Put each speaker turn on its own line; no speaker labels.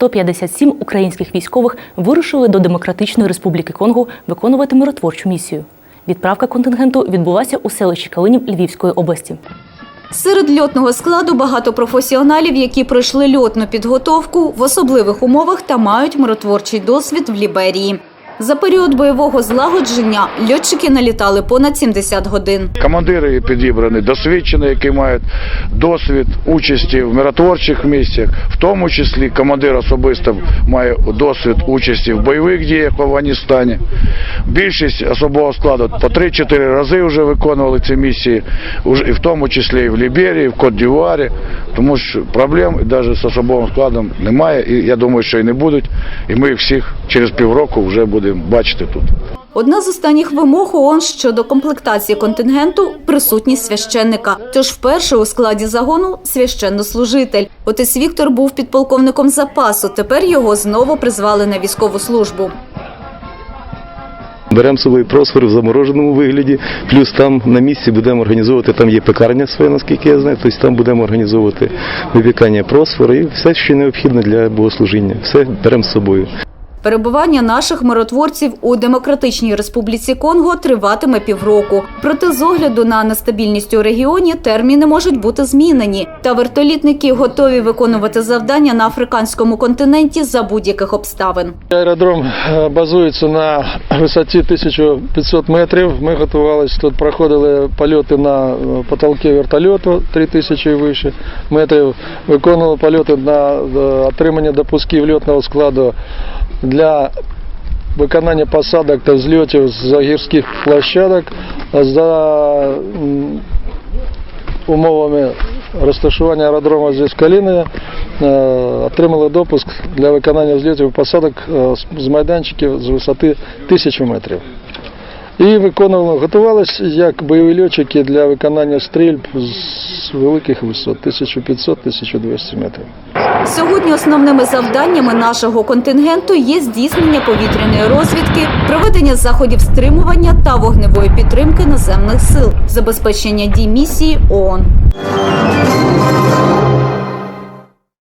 157 українських військових вирушили до Демократичної Республіки Конго виконувати миротворчу місію. Відправка контингенту відбулася у селищі Калинів Львівської області.
Серед льотного складу багато професіоналів, які пройшли льотну підготовку в особливих умовах та мають миротворчий досвід в Ліберії. За період бойового злагодження льотчики налітали понад 70 годин.
Командири підібрані досвідчені, які мають досвід участі в миротворчих місіях, в тому числі командир особисто має досвід участі в бойових діях в Афганістані. Більшість особового складу по 3-4 рази вже виконували ці місії, і в тому числі і в Ліберії, в Кот-Дівуарі, тому що проблем навіть з особовим складом немає, і я думаю, що і не будуть. І ми всіх через півроку вже будемо бачити тут.
Одна з останніх вимог ООН щодо комплектації контингенту присутність священника. Тож вперше у складі загону священнослужитель. Отець Віктор був підполковником запасу. Тепер його знову призвали на військову службу.
Беремо собою просфори в замороженому вигляді, плюс там на місці будемо організовувати, там є пекарня своя, наскільки я знаю, тобто там будемо організовувати випікання просфору і все, що необхідно для богослужіння. Все беремо з собою.
Перебування наших миротворців у Демократичній Республіці Конго триватиме півроку. Проте з огляду на нестабільність у регіоні терміни можуть бути змінені. Та вертолітники готові виконувати завдання на африканському континенті за будь-яких обставин.
Аеродром е, базується на висоті 1500 метрів. Ми готувалися тут, проходили польоти на е, потолки вертольоту 3000 і вище метрів. Виконували польоти на е, отримання допусків льотного складу для виконання посадок та взльотів з гірських площадок за умовами розташування аеродрому Калінові е, отримали допуск для виконання взльотів і посадок е, з майданчиків з висоти тисячі метрів. І виконували, готувалися як бойові льотчики для виконання стрільб з великих висот 1500-1200 метрів.
Сьогодні основними завданнями нашого контингенту є здійснення повітряної розвідки, проведення заходів стримування та вогневої підтримки наземних сил, забезпечення дій місії ООН.